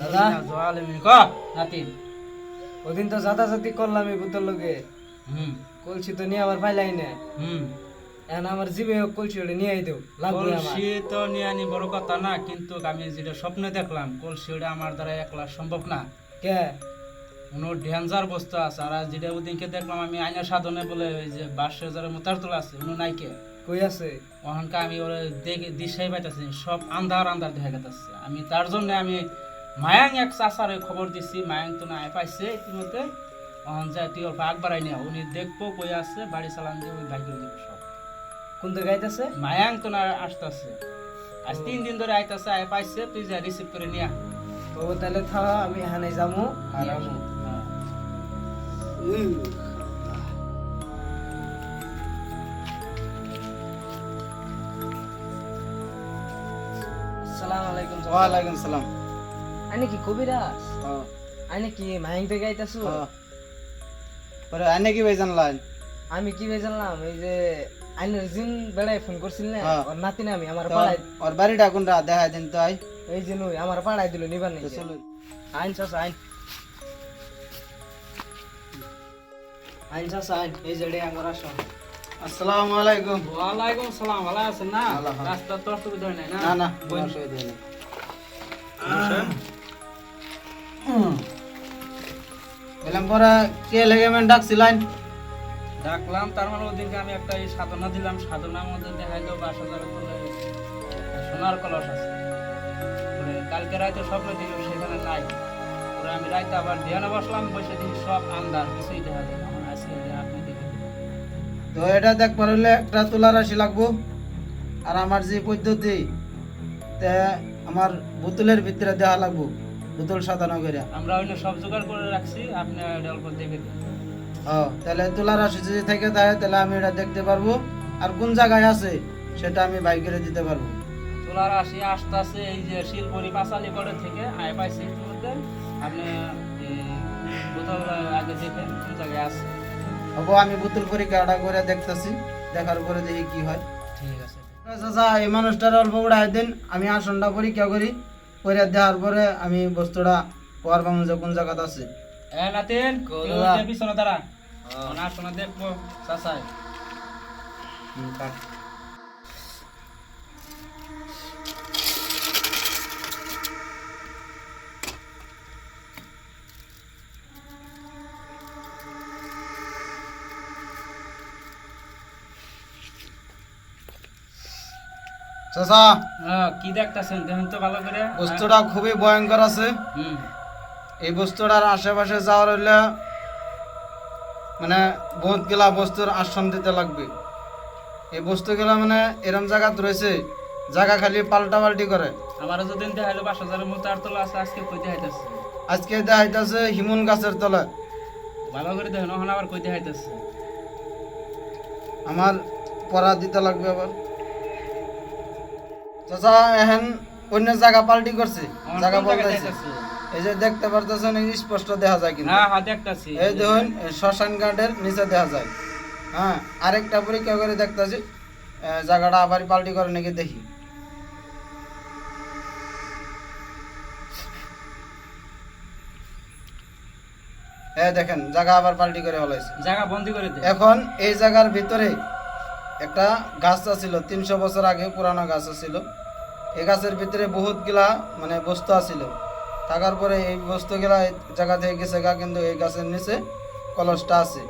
দাদা? নাতিন। ওদিন তো জাতাজাতি করলাম এই বুতর লোকে হুম। কলসি তো নিয়ে আবার পাইলাই না। হুম। এখন আমার জিবে হোক কলসি ওটা নিয়ে আইতো লাগবে কলসি তো নিয়ে আনি বড় কথা না কিন্তু আমি যেটা স্বপ্নে দেখলাম কলসি ওটা আমার দ্বারা একলা সম্ভব না। কে? কোনো ডেঞ্জার বস্তু আছে। আর যেটা ওদিনকে দেখলাম আমি আইনা সাধনে বলে ওই যে বারোশো হাজারের মোতার তোলা আছে উনি নাইকে। কই আছে? ওখানকে আমি ওরা দেখে দিশাই পাইতেছি সব আন্ধার আন্ধার দেখা গেছে আমি তার জন্য আমি মায়াং এক চাষারে খবর দিছি মায়াং তো না পাইছে ইতিমধ্যে ওখান যায় তুই অল্প আগ বাড়াই নিয়া উনি দেখব কই আছে বাড়ি চালান দিয়ে ওই ভাগ্য দিব সব। কোন তো গাইতেছে মায়াং তো না আসতেছে। আজ তিন দিন ধরে আইতাছে আয় পাইছে তুই যা রিসিভ করে নিয়া। তো তাহলে থা আমি এখানে যাব আর আমু। আলাইকুম ওয়ালাইকুম সালাম। আইনে কি কবিরাজ? হ্যাঁ, আইনে কি মাহিং থেকে গাইতাছু? হ্যাঁ। পরে আনে কি ভাই জানলেন আমি কি ভাই জানলাম? এই যে আইনের জিন বেড়ায় ফোন করছিল না? হ্যাঁ। ওর নাতি না আমি আমার পাড়ায় ওর বাড়িটা কোনটা? দেখা দিন তো আই। এই যে নই আমার পাড়ায় দিল নিবার নেই চলো। আইন চাচা আইন। আইন চাচা আইন। এই যে রে আমার আসো। আসসালামু আলাইকুম। ওয়ালাইকুম সালাম ভালো আছেন না। রাস্তা তো অসুবিধা নাই না? না না অসুবিধা নেই। বললাম পরে কে লেগে মেন ডাকছিলেন ডাকলাম তার মানে ওদিনকে আমি একটা এই সাধনা দিলাম। সাধনার মধ্যে দেখাই দেবো বাস হাজার সোনার কলস আছে। কালকে রাতে স্বপ্ন দিল সেখানে নাই। পরে আমি রাতে আবার ধ্যানে বসলাম বসে দেখি সব আন্দার কিছুই দেখা যায় আমার আজকে আপনি দেখে তো এটা দেখ পারলে একটা তুলা রাশি লাগবো। আর আমার যে পদ্ধতি তে আমার বোতলের ভিতরে দেওয়া লাগবো। বোতল সাজানো করে আমরা ওইটা সব জোগাড় করে রাখছি আপনি এটা অল্প দেখে ও তাহলে তুলা রাশি যদি থেকে থাকে তাহলে আমি এটা দেখতে পারব। আর কোন জায়গায় আছে সেটা আমি বাইকেরে দিতে পারব। তোলার আসি আসতে আসতে এই যে শিলপুরি পাঁচালি করে থেকে আয় পাইছি ইতিমধ্যে আপনি বোতল আগে দেখেন কোন জায়গায় আছে। হব আমি বোতল পরীক্ষাটা করে দেখতেছি দেখার পরে দেখি কি হয়। ঠিক আছে। চাচা এই মানুষটার অল্প উড়াই দিন আমি আসনটা পরীক্ষা করি। করে দেওয়ার পরে আমি বস্তুটা পর যে কোন জায়গাতে আছে। এ নাতিন কো তুই দাদা। ওই পিছনে দাঁড়া। না শোনা দেখব চাচাই। চাচা। কি দেখতেছেন? দেখুন তো ভালো করে। বস্তুটা খুবই ভয়ঙ্কর আছে। এই বস্তুটার আশেপাশে যাওয়ার হইলে মানে বহুত গেলা বস্তুর আশ্রম দিতে লাগবে। এই বস্তুগুলা মানে এরম জায়গাত রয়েছে জায়গা খালি পাল্টা পাল্টি করে। আমারও যদি দেখাইলো পাঁচ হাজারের মতো আর তোলা আছে আজকে কই দেখাইতেছে? আজকে দেখাইতেছে হিমুন গাছের তলে ভালো করে দেখুন ওখানে আবার কই দেখাইতেছে? আমার পড়া দিতে লাগবে আবার। চাচা এখন অন্য জায়গা পাল্টি করছে জায়গা দেখাইতেছে? এই যে দেখতে পারতেছেন স্পষ্ট দেখা যায় কিন্তু। হ্যাঁ হ্যাঁ এই দেখুন শ্মশান ঘাটের নিচে দেখা যায়। হ্যাঁ আরেকটা পরীক্ষা করে দেখতেছি জায়গাটা আবার পাল্টি করে নাকি দেখি। এই দেখেন জায়গা আবার পাল্টি করে হলাইছে জায়গা বন্দি করে এখন এই জায়গার ভিতরে একটা গাছ আছিল তিনশো বছর আগে পুরানো গাছ আছিল। এই গাছের ভিতরে বহুত গিলা মানে বস্তু আছিল। থাকার পরে এই বস্তুগুলা এই জায়গা থেকে গেছে গা কিন্তু এই গাছের নিচে কলসটা আছে।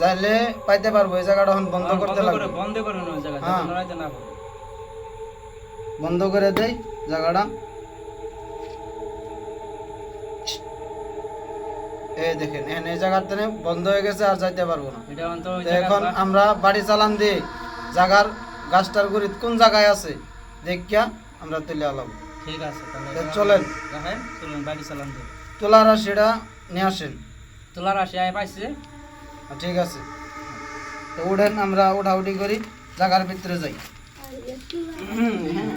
যাইলে পাইতে পারব এই জায়গাটা এখন বন্ধ করতে বন্ধ করে লাগবে বন্ধ করে হ্যাঁ। বন্ধ করে দেই জায়গাটা। এই দেখেন এখন এই জায়গাটা বন্ধ হয়ে গেছে আর যাইতে পারব না। এখন আমরা বাড়ি চালান দিয়ে জাগার গাছটার গুড়িত কোন জায়গায় আছে দেখিয়া আমরা তুলে আলাম ঠিক আছে তাহলে চলেন। দেখেন চলেন বাড়ি চালান দিন তোলারা সেটা নিয়ে আসেন। তোলার আসি আয় পাইছে? ঠিক আছে। তো উঠেন আমরা উঠাউঠি করি জাগার ভিতরে যাই। হুম, হ্যাঁ।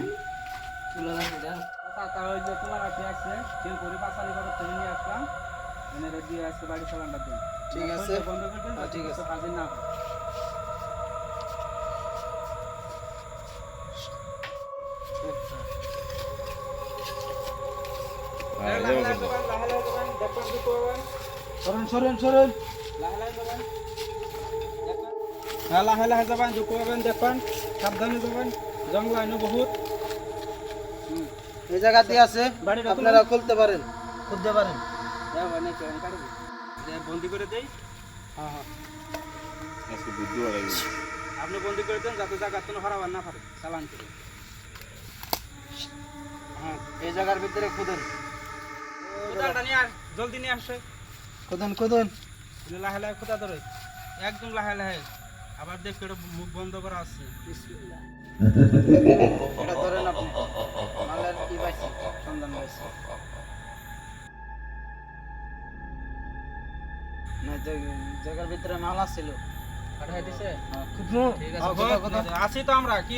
তুলা রাখি দাও। কথা তা ওই যে তোলার আসি আসছে কেউ করে পাঁচালি করে থেকে নিয়ে আসলাম। এনে দিয়ে আজকে বাড়ি চালানটা দিন ঠিক আছে। বন্ধ করে হ্যাঁ, ঠিক আছে। না সরেন সরেন লাহে লাহে যাবেন ঢুকু হবেন দেখবেন সাবধানে যাবেন জঙ্গল আইনো বহুত এই জায়গাতে আছে আপনারা খুলতে পারেন খুলতে পারেন বন্দি করে দেই হ্যাঁ হ্যাঁ আপনি বন্দি করে দেন যাতে জায়গা কোনো হারাবার না পারে চালান হ্যাঁ এই জায়গার ভিতরে খুদেন। কোদালটা নিয়ে আস জলদি নিয়ে আসে। খুদুন খুদুন লাহে লাহে কোথা ধরে একদম লাহে লাহে। আবার দেখ এটা মুখ বন্ধ করা আছে। এটা ধরেন আপনি। মালের কি পাইছি? সন্ধান পাইছি। না জায়গার ভিতরে মাল আছিল। পাঠাই দিছে? ঠিক হ্যাঁ, আছে তো আমরা কি?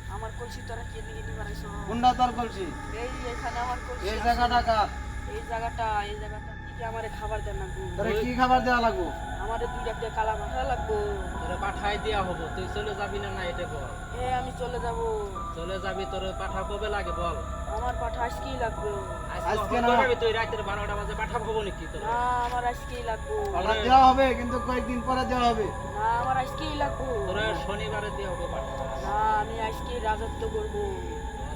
আমার কলসি তোরা কে নিয়ে নিবার আইছো কোনটা তোর কলসি? এই এখানে আমার কলসি এই জায়গাটা কার? এই জায়গাটা এই জায়গাটা। কি আমারে খাবার দেন না তোরে কি খাবার দেওয়া লাগবো? আমারে দুই একটা কালা মাথা লাগবো। তোরে পাঠাই দেয়া হব। তুই চলে যাবি না না এটা বল। এ আমি চলে যাব। চলে যাবি তোর পাঠা কবে লাগে বল। আমার পাঠা আজকেই লাগবে। আজকে না। না তুই? রাতের বারোটা বাজে পাঠা হব নাকি তোর? না আমার আজকেই লাগবে। ওটা দেওয়া হবে কিন্তু কয়েকদিন পরে দেওয়া হবে। না আমার আজকেই লাগবে। তোরা শনিবারে দিয়ে হবে পাঠা। না আমি আজকেই রাজত্ব করব।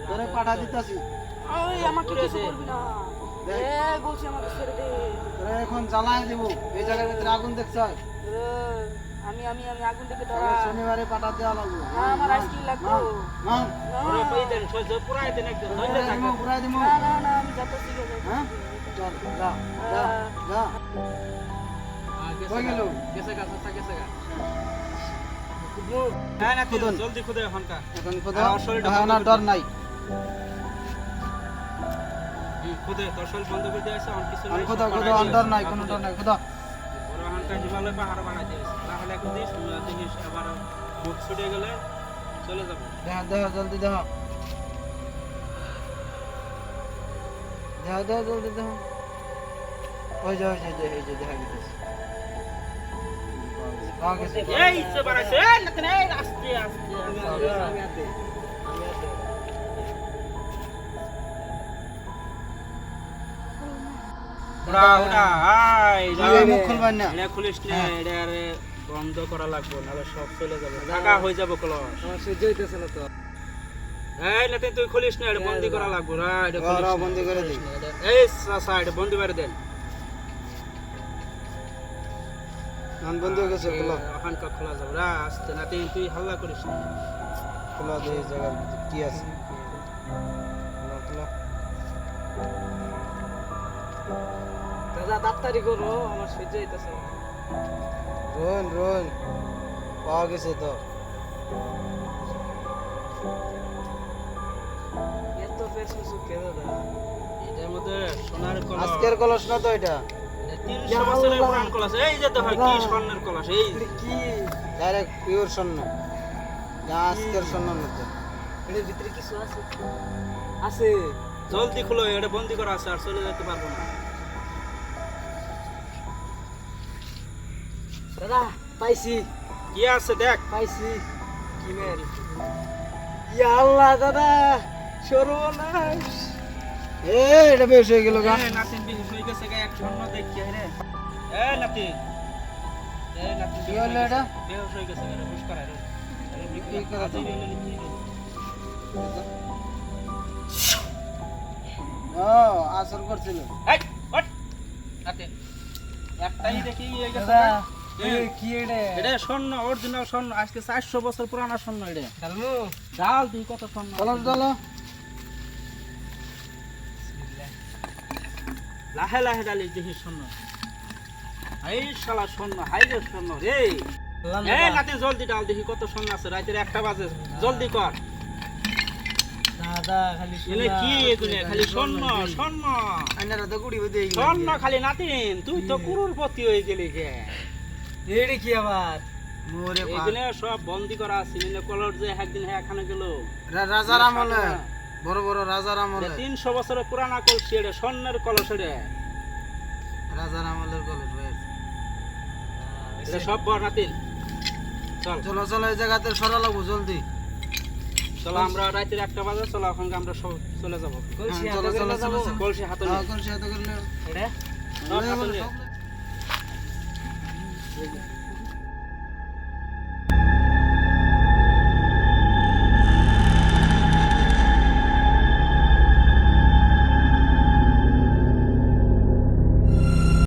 তোরে পাঠা দিতাছি। ওই আমাকে কিছু করবি না। দেখ। এখন জ্বালায় দেব। এই জায়গার ভিতরে আগুন দেখছ? আমি আমি আমি আগুন থেকে ধরা। শনিবারে পাঠা দেওয়া লাগবে। না আমার আজকেই লাগবে। না কই দেন সহ্য পুরাই দেন একদম পুরাই থাকে। পুরাই দিমু না না না আমি যত শিখে যাই হ্যাঁ? চল যা যা যা। কই গেল? গেছে গা গেছে গা। হ্যাঁ না খুদুন। জলদি খুদে এখনকার এখন খোদা আমার শরীরটা এখন আর বন্ধ ডর নাই। খুদে শরীর বন্ধ করে দিয়েছে আমার কিছু আমি নাই, খোদা খোদা বানাই আর ডর নাই দিয়েছে। কোনো ডর নাই খোদা। ওরা এখানকার হিমালয় পাহাড় বানাই দিয়েছে তাহলে এখন দিস জিনিস আবার মুখ ছুটে গেলে চলে যাব। দেখা দেখা জলদি দেখা দেখা দেখা জলদি দেখা ওই যে ওই যে এই যে দেখা গেছে এই যে বাড়াইছে। নাতেন এই আস্তে আস্তে আস্তে। আই মুখ না। এটা খুলিস না এটা বন্ধ করা লাগবে নাহলে সব চলে যাবে। টাকা হয়ে যাবে ক্লস। আমার সহ্য হইতেছে না তো। এই নাতেন তুই খুলিস না এটা বন্দি করা লাগবে রা এটা খুলিস না। বন্দি করে দিই। এই চাচা এটা বন্দি করে দেন। নান বন্ধ হয়ে গেছে খোলা। যাবে। রা আস্তে নাতেন তুই হাল্লা করিস না। খোলা কি আছে? খোলা খোলা। দাদা তাড়াতাড়ি করো আমার সহ্য হইতেছে রোন রোন পাওয়া গেছে তো। এত পেছন সুখে দাদা? এটার মধ্যে সোনার কলস। আজকের কলস না তো এটা? তিনশো বছরের পুরান কলস। এই যে তো কি স্বর্ণের কলস এই কি? ডাইরেক্ট পিওর স্বর্ণ। যা আজকের স্বর্ণ না তো এর ভিতরে কিছু আছে আছে? জলদি খুলো এটা বন্দি করা আছে আর চলে যেতে পারব না। দাদা পাইছি। কি আছে দেখ। পাইছি। কি মেল ইয়া আল্লাহ দাদা সর্বনাশ। এ এটা বেশ হয়ে গেল গা। নাতিন বিশেষ হয়ে গেছে গা, এক স্বর্ণ দেখি রে। এ নাতিন। এ নাতিন কি হলো এটা? বেহুশ হয়ে গেছে রে হুশ করা রে। আরে বিক্রি করে হইল? ও আসর করছিল। এই, ওঠ। নাতিন, একটাই দেখি হয়ে গেছে গা। কি এটা এটা স্বর্ণ অরিজিনাল স্বর্ণ আজকে চারশো বছর পুরানো স্বর্ণ এটা ডাল। তুই কত স্বর্ণ চলো চলো। লাহে লাহে ডালি দেখি স্বর্ণ। এই শালা স্বর্ণ হাইরে স্বর্ণ রে। এ নাতি জলদি ডাল দেখি কত স্বর্ণ আছে? রাতের একটা বাজে জলদি কর। স্বর্ণ খালি নাতিন তুই তো কুরুরপতি হয়ে গেলি কে এড়ে কি আবার? মোরে এগুলো সব বন্দি করা আছে নিলে কলর যে একদিন হ্যাঁ এখানে গেল। রাজার আমলে। বড় বড় রাজার আমলে। তিনশো বছরের পুরানা কলসি এটা স্বর্ণের কলস এটা। রাজার আমলের কলেজ এটা সব নাতিন চল। চলো চলো এই জায়গাতে সরা লাগবো জলদি। চলো আমরা রাতের একটা বাজে চলো এখন আমরা সব চলে যাব। কলসি হ্যাঁ, হাতে চলো, করে চলো, কলসি হাতে হ্যাঁ, নিয়ে। কোন সে করলে এটা? সব হাতে নিয়ে। সব- Thank you.